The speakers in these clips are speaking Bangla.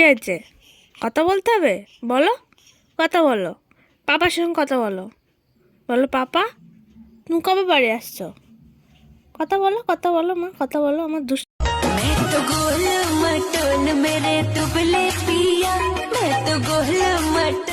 কে আছে? কথা বলতে হবে? বলো। কথা বলো। পাপার সঙ্গে কথা বলো। বলো, পাপা, তুমি কবে বাড়ি আসছো? কথা বলো কথা বলো মা, কথা বলো আমার দুষ্ট। মেরে তুবলে পিয়া mutton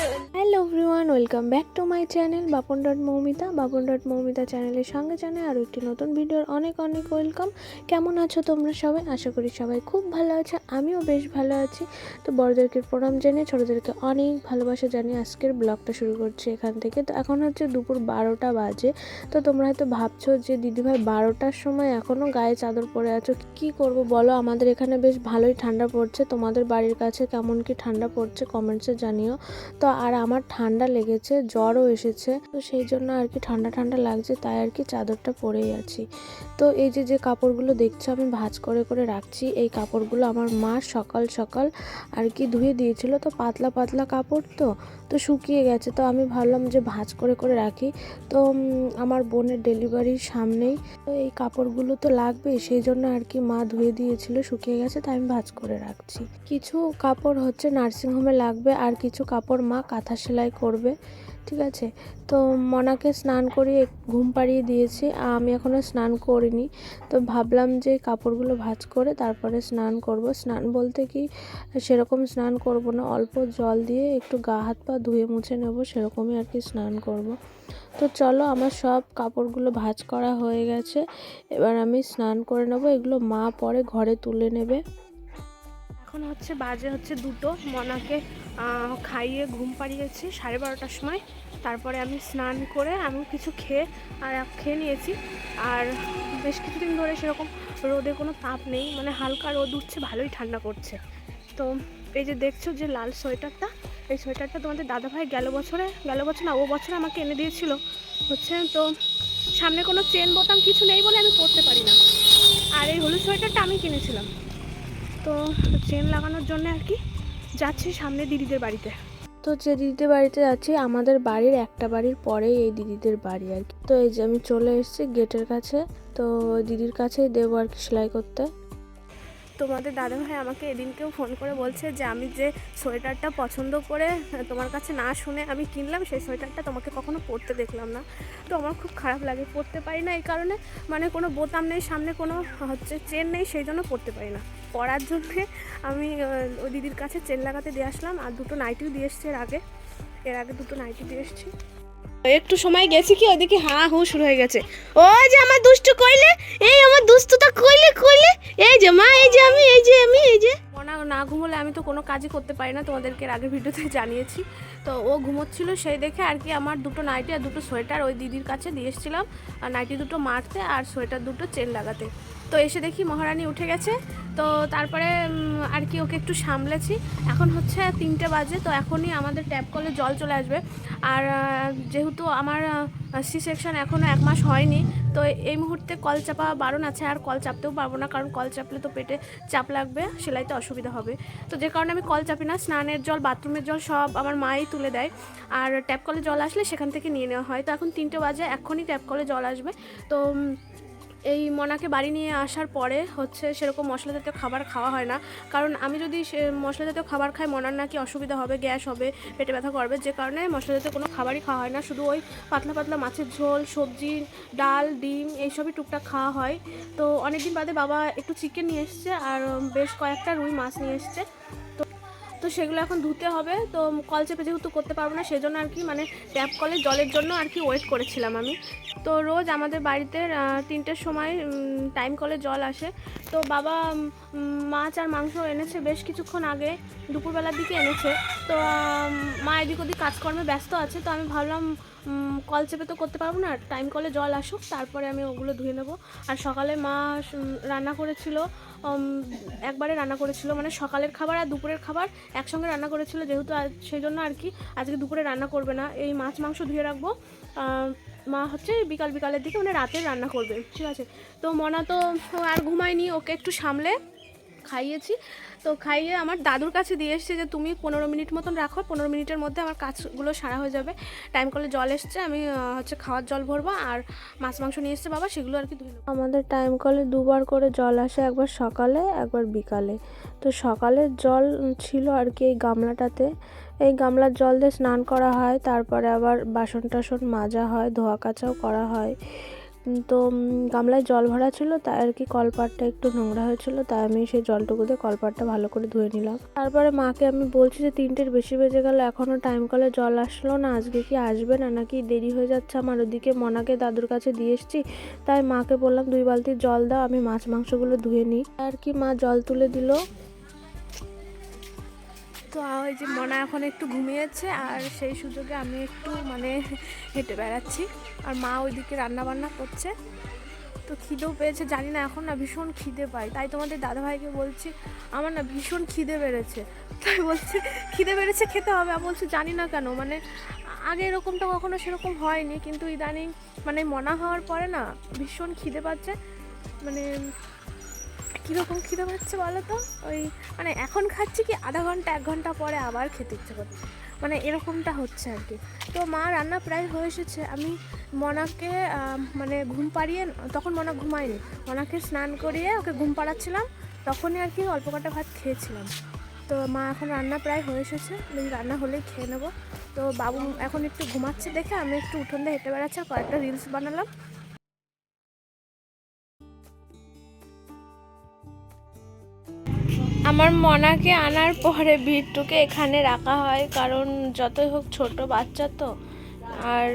hello everyone welcome back to my channel Bapan dot Moumita Bapan dot Moumita চ্যানেলের সঙ্গে জানাই আরও একটি নতুন ভিডিওর অনেক অনেক ওয়েলকাম কেমন আছো তোমরা সবাই? আশা করি সবাই খুব ভালো আছে, আমিও বেশ ভালো আছি। তো বড়দেরকে প্রণাম জানিয়ে, ছোটোদেরকে অনেক ভালোবাসা জানিয়ে আজকের ব্লগটা শুরু করছি এখান থেকে। তো এখন হচ্ছে দুপুর বারোটা বাজে, তো তোমরা হয়তো ভাবছ যে, দিদিভাই বারোটার সময় এখনও গায়ে চাদর পরে আছো, কি করব বলো? আমাদের এখানে বেশ ভালোই ঠান্ডা পড়ছে, তোমাদের বাড়ির কাছে কেমন কি ঠান্ডা পড়ছে কমেন্টসে জানিও। তো আর আমার ঠান্ডা লেগেছে, জ্বরও এসেছে। তো সেই জন্য আর কি ঠান্ডা ঠান্ডা লাগছে, তাই আর কি চাদরটা পরেই আছি। তো এই যে যে কাপড়গুলো দেখছ, আমি ভাঁজ করে করে রাখছি। এই কাপড়গুলো আমার মা সকাল সকাল আর কি ধুয়ে দিয়েছিল, তো পাতলা পাতলা কাপড় তো তো শুকিয়ে গেছে। তো আমি ভাবলাম যে ভাঁজ করে করে রাখি। তো আমার বোনের ডেলিভারির সামনেই। তো এই কাপড়গুলো তো লাগবে, সেই জন্য আর কি মা ধুয়ে দিয়েছিল, শুকিয়ে গেছে, তাই আমি ভাঁজ করে রাখছি। কিছু কাপড় হচ্ছে, নার্সিংহোমে লাগবে, আর কিছু কাপড় মা কাঁথা সেলাই করবে, ঠিক আছে? তো মনাকে স্নান করিয়ে ঘুম পাড়িয়ে দিয়েছি আমি এখনও স্নান করিনি। তো ভাবলাম যে কাপড়গুলো ভাঁজ করে তারপরে স্নান করব। স্নান বলতে কি, সেরকম স্নান করব না, অল্প জল দিয়ে একটু গা হাত পা ধুয়ে মুছে নেব, সেরকমই আর কি স্নান করব। তো চলো, আমার সব কাপড়গুলো ভাঁজ করা হয়ে গেছে। এবার আমি স্নান করে নেব, এগুলো মা পরে ঘরে তুলে নেবে। এখন হচ্ছে বাজে হচ্ছে দুটো। মনাকে খাইয়ে ঘুম পাড়িয়েছি সাড়ে বারোটার সময়। তারপরে আমি স্নান করে আমি কিছু খেয়ে, আর খেয়ে নিয়েছি। আর বেশ কিছুদিন ধরে সেরকম রোদে কোনো তাপ নেই মানে হালকা রোদ উঠছে, ভালোই ঠান্ডা করছে। তো এই যে দেখছ যে লাল সোয়েটারটা, এই সোয়েটারটা তোমাদের দাদাভাই গেল বছরে, গেল বছর না, ও বছর আমাকে এনে দিয়েছিল। হচ্ছে তো সামনে কোনো চেন বোতাম কিছু নেই বলে আমি পরতে পারি না। আর এই হলুদ সোয়েটারটা আমি কিনেছিলাম। তো চেন লাগানোর জন্য আর কি যাচ্ছি সামনে দিদিদের বাড়িতে। তো যে দিদিদের বাড়িতে যাচ্ছি, আমাদের বাড়ির একটা বাড়ির পরেই এই দিদিদের বাড়ি আর কি। তো এই যে আমি চলে এসেছি গেটের কাছে, তো দিদির কাছেই দেবো আর কি সেলাই করতে। তোমাদের দাদাভাই আমাকে এদিনকেও ফোন করে বলছে যে আমি যে সোয়েটারটা পছন্দ করে তোমার কাছে না শুনে আমি কিনলাম, সেই সোয়েটারটা তোমাকে কখনো পরতে দেখলাম না। তো আমার খুব খারাপ লাগে, পরতে পারি না এই কারণে। মানে কোনো বোতাম নেই, সামনে কোনো হচ্ছে চেন নেই, সেই জন্য পরতে পারি না। পরার জন্যে আমি ওই দিদির কাছে চেন লাগাতে দিয়ে আসলাম, আর দুটো নাইটিও দিয়ে এসছি এর আগে। এর আগে দুটো নাইটি দিয়ে এসছি। একটু সময় গেছি কি, ওদিকে হা হু শুরু হয়ে গেছে। ওই যে আমার দুষ্টু কইলে, এই আমার দুষ্টুটা কইলে কইলে, এই যে মা, এই যে আমি, এই যে আমি, এই যে। মনা না ঘুমোলে আমি তো কোনো কাজই করতে পারি না, তোমাদেরকে আগের ভিডিওতে জানিয়েছি। তো ও ঘুমোচ্ছিল সেই দেখে আর কি আমার দুটো নাইটি আর দুটো সোয়েটার ওই দিদির কাছে দিয়ে এসেছিলাম, আর নাইটি দুটো মারতে আর সোয়েটার দুটো চেন লাগাতে। তো এসে দেখি মহারানী উঠে গেছে, তো তারপরে আর কি ওকে একটু সামলেছি। এখন হচ্ছে তিনটে বাজে, তো এখনই আমাদের ট্যাপ কলে জল চলে আসবে। আর যেহেতু আমার সি সেকশন এখনও এক মাস হয়নি তো এই মুহূর্তে কল চাপা বারণ আছে, আর কল চাপতেও পারব না, কারণ কল চাপলে তো পেটে চাপ লাগবে, সেলাইতে অসুবিধা হবে। তো যে কারণে আমি কল চাপি না, স্নানের জল, বাথরুমের জল সব আমার মাই তুলে দেয়। আর ট্যাপ কলে জল আসলে সেখান থেকে নিয়ে নেওয়া হয়। তো এখন তিনটে বাজে, এখনই ট্যাপ কলে জল আসবে। তো এই মনাকে বাড়ি নিয়ে আসার পরে হচ্ছে সেরকম মশলা জাতীয় খাবার খাওয়া হয় না। কারণ আমি যদি সে মশলা জাতীয় খাবার খাই, মনার নাকি অসুবিধা হবে, গ্যাস হবে, পেটে ব্যথা করবে, যে কারণে মশলা জাতীয় কোনো খাবারই খাওয়া হয় না। শুধু ওই পাতলা পাতলা মাছের ঝোল, সবজি, ডাল, ডিম এইসবই টুকটাক খাওয়া হয়। তো অনেকদিন বাদে বাবা একটু চিকেন নিয়ে এসছে, আর বেশ কয়েকটা রুই মাছ নিয়ে এসছে। সেগুলো এখন ধুতে হবে। তো কল চেপে যেহেতু করতে পারব না, সেজন্য আর কি মানে ট্যাপ কলের জলের জন্য আর কি ওয়েট করেছিলাম আমি। তো রোজ আমাদের বাড়িতে তিনটের সময় টাইম কলে জল আসে। তো বাবা মাছ আর মাংস এনেছে বেশ কিছুক্ষণ আগে, দুপুরবেলার দিকে এনেছে। তো মা এদিক ওদিক কাজকর্মে ব্যস্ত আছে, তো আমি ভাবলাম কল চেপে তো করতে পারব না টাইম কলে জল আসুক, তারপরে আমি ওগুলো ধুয়ে নেব। আর সকালে মা রান্না করেছিল একবারে রান্না করেছিল মানে সকালের খাবার আর দুপুরের খাবার একসঙ্গে রান্না করেছিল, যেহেতু সেই জন্য আর কি, আজকে দুপুরে রান্না করবে না। এই মাছ, মাংস ধুয়ে রাখব। মা হচ্ছে বিকাল, বিকালের দিকে মানে রাতে রান্না করবে, ঠিক আছে? তো মনা তো আর ঘুমায়নি, ওকে একটু সামলে খাইয়েছি। তো খাইয়ে আমার দাদুর কাছে দিয়ে এসছে যে, তুমি পনেরো মিনিট মতন রাখো, পনেরো মিনিটের মধ্যে আমার কাজগুলো সারা হয়ে যাবে। টাইম কলে জল এসছে, আমি হচ্ছে খাওয়ার জল ভরবো আর মাছ, মাংস নিয়ে এসছে বাবা, সেগুলো আর কি ধুয়ে আমাদের টাইম কলে দুবার করে জল আসে, একবার সকালে, একবার বিকালে। তো সকালের জল ছিল আর কি এই গামলাটাতে। এই গামলার জল দিয়ে স্নান করা হয়, তারপরে আবার বাসন টাসন মাজা হয় ধোয়া কাচাও করা হয়। তো গামলায় জল ভরা ছিল, তাই আর কি কলপাটটা একটু নোংরা হয়েছিল, তাই আমি সেই জলটুকু দিয়ে কলপাটটা ভালো করে ধুয়ে নিলাম। তারপরে মাকে আমি বলছি যে, তিনটের বেশি বেজে গেল এখনও টাইম কলে জল আসলো না, আজকে কি আসবে না, নাকি দেরি হয়ে যাচ্ছে আমার, ওদিকে মনাকে দাদুর কাছে দিয়ে এসছি, তাই মাকে বললাম, দুই বালতি জল দাও, আমি মাছ মাংসগুলো ধুয়ে নিই। আর কি মা জল তুলে দিল। তো ওই যে মনা এখন একটু ঘুমিয়েছে আর সেই সুযোগে আমি একটু মানে হেঁটে বেড়াচ্ছি। আর মা ওইদিকে রান্না বান্না করছে। তো খিদেও পেয়েছে, জানি না এখন না ভীষণ খিদে পাই তাই তোমাদের দাদাভাইকে বলছি, আমার না ভীষণ খিদে বেড়েছে। তাই বলছে, খিদে বেড়েছে, খেতে হবে। আমি বলছি, জানি না কেন। মানে আগে এরকমটা কখনো সেরকম হয়নি। কিন্তু ইদানিং মানে মনা হওয়ার পরে না ভীষণ খিদে পাচ্ছে। মানে কীরকম খিদে পাচ্ছে বলো তো? ওই মানে এখন খাচ্ছি কি আধা ঘণ্টা, এক ঘণ্টা পরে আবার খেতে ইচ্ছে করছে। মানে এরকমটা হচ্ছে আর কি। তো মা রান্না প্রায় হয়ে এসেছে। আমি মনাকে মানে ঘুম পাড়িয়ে, তখন মনা ঘুমায়নি। মনাকে স্নান করিয়ে ওকে ঘুম পাড়াচ্ছিলাম। তখনই আর কি অল্প কটা ভাত খেয়েছিলাম। তো মা এখন রান্না প্রায় হয়ে এসেছে। আমি রান্না হলেই খেয়ে নেব। তো বাবু এখন একটু ঘুমাচ্ছে দেখে আমি একটু উঠোন দিয়ে হেঁটে বেড়াচ্ছি কয়েকটা রিলস বানালাম। আমার মনাকে আনার পরে বিট্টুকে এখানে রাখা হয়, কারণ যতই হোক ছোট বাচ্চা তো। আর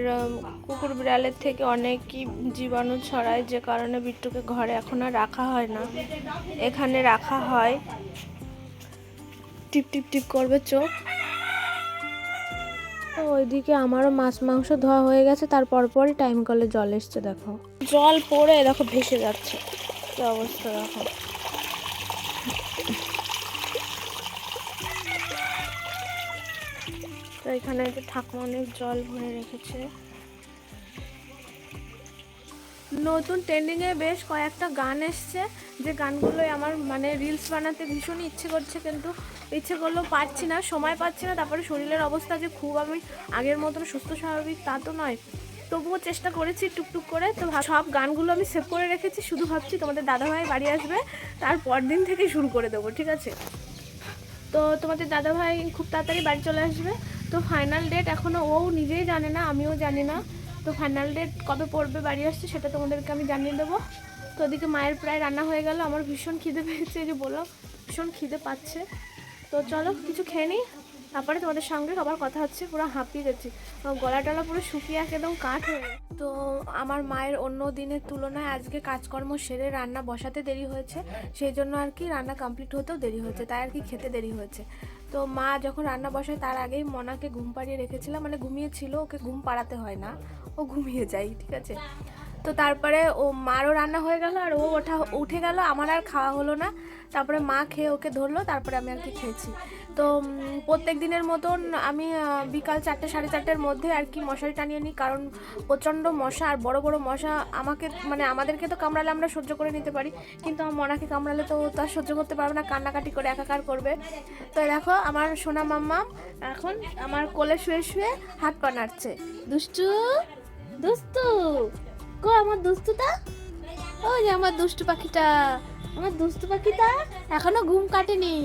কুকুর বিড়ালের থেকে অনেকই জীবাণু ছড়ায়, যে কারণে বিট্টুকে ঘরে এখন আর রাখা হয় না। এখানে রাখা হয়। টিপ টিপ টিপ করবে চোখ। তো ওইদিকে আমারও মাছ, মাংস ধোয়া হয়ে গেছে তারপর পরই টাইম কলে জল এসছে, দেখো। জল পড়ে, দেখো, ভেসে যাচ্ছে। কি অবস্থা, দেখো। এখানে যে ঠাকুমা অনেক জল ভরে রেখেছে। নতুন ট্রেন্ডিংয়ে বেশ কয়েকটা গান এসছে। যে গানগুলোই আমার মানে রিলস বানাতে ভীষণই ইচ্ছে করছে, কিন্তু ইচ্ছে করলেও পারছি না, সময় পাচ্ছি না। তারপরে শরীরের অবস্থা যে খুব আমি আগের মতন সুস্থ স্বাভাবিক তা তো নয়। তবুও চেষ্টা করেছি টুকটুক করে। তো সব গানগুলো আমি সেভ করে রেখেছি। শুধু ভাবছি তোমাদের দাদাভাই বাড়ি আসবে তারপর দিন থেকে শুরু করে দেবো, ঠিক আছে? তো তোমাদের দাদাভাই খুব তাড়াতাড়ি বাড়ি চলে আসবে। তো ফাইনাল ডেট এখনও ও নিজেই জানে না, আমিও জানি না। তো ফাইনাল ডেট কবে পড়বে, বাড়ি আসছে সেটা তোমাদেরকে আমি জানিয়ে দেবো। তো ওদিকে মায়ের প্রায় রান্না হয়ে গেল, আমার ভীষণ খিদে পেয়েছে যে বললাম, ভীষণ খিদে পাচ্ছে। তো চলো, কিছু খেয়ে নিই। তারপরে তোমাদের সঙ্গে আবার কথা হচ্ছে, পুরো হাঁপিয়ে যাচ্ছি। গলা টলা পুরো শুকিয়ে একদম কাঠ হয়ে তো আমার মায়ের অন্য দিনের তুলনায় আজকে কাজকর্ম সেরে রান্না বসাতে দেরি হয়েছে, সেই জন্য আর কি রান্না কমপ্লিট হতেও দেরি হয়েছে, তাই আর কি খেতে দেরি হয়েছে। তো মা যখন রান্না বসায় তার আগেই মনাকে ঘুম পাড়িয়ে রেখেছিলাম মানে ঘুমিয়েছিল ওকে ঘুম পাড়াতে হয় না। ও ঘুমিয়ে যায়, ঠিক আছে? তো তারপরে ও মারও রান্না হয়ে গেল আর ও ওঠা, উঠে গেল। আমার আর খাওয়া হলো না। তারপরে মা খেয়ে ওকে ধরলো, তারপরে আমি আর কি খেয়েছি। তো প্রত্যেক দিনের মতন আমি বিকাল চারটে, সাড়ে চারটের মধ্যে আর কি মশারি টানিয়ে নিই। কারণ প্রচণ্ড মশা আর বড় বড় মশা আমাকে মানে আমাদেরকে তো কামড়ালে আমরা সহ্য করে নিতে পারি। কিন্তু আমার মনাকে কামড়ালে তো ও তো সহ্য করতে পারবে না, কান্নাকাটি করে একাকার করবে। তো দেখো, আমার সোনা মাম্মা এখন আমার কোলে শুয়ে শুয়ে হাত পা নাড়ছে। দুষ্টু দুস্তু কো আমার দুস্তুটা ওই যে আমার দুষ্টু পাখিটা। আমার দুষ্টু পাখিটা এখনও ঘুম কাটেনি,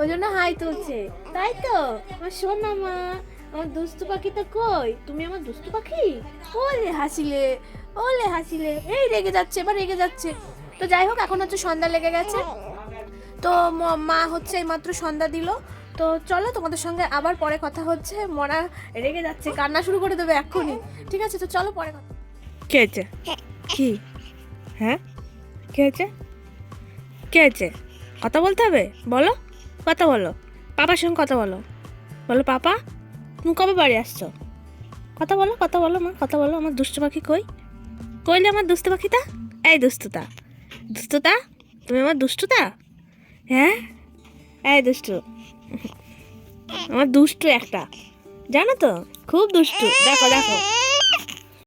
ওই জন্য হাই তুলছে। তাই তো? আমার সোনা মা, আমার দুষ্টু পাখিটা কই? তুমি আমার দুষ্টু পাখি? ওলে হাসিলে ওলে হাসিলে। এই রেগে যাচ্ছে, এবার রেগে যাচ্ছে। তো যাই হোক, এখন হচ্ছে সন্ধ্যা লেগে গেছে। তো মা হচ্ছে এইমাত্র সন্ধ্যা দিল। তো চলো, তোমাদের সঙ্গে আবার পরে কথা হচ্ছে। মরা রেগে যাচ্ছে, কান্না শুরু করে দেবে এক্ষুনি। ঠিক আছে? তো চলো, পরে কথা কে হয়েছে কি? হ্যাঁ? কে হয়েছে কে হয়েছে কথা বলতে হবে? বলো, কথা বলো। পাপার সঙ্গে কথা বলো। বলো, পাপা, তুমি কবে বাড়ি আসছো? কথা বলো কথা বলো মা, কথা বলো। আমার দুষ্টু পাখি কই? কইলে আমার দুষ্টু পাখিটা? এই দুষ্টুতা। দুষ্টুতা? তুমি আমার দুষ্টুতা? হ্যাঁ? এই দুষ্টু। আমার দুষ্টু একটা। জানো তো? খুব দুষ্টু। দেখো দেখো।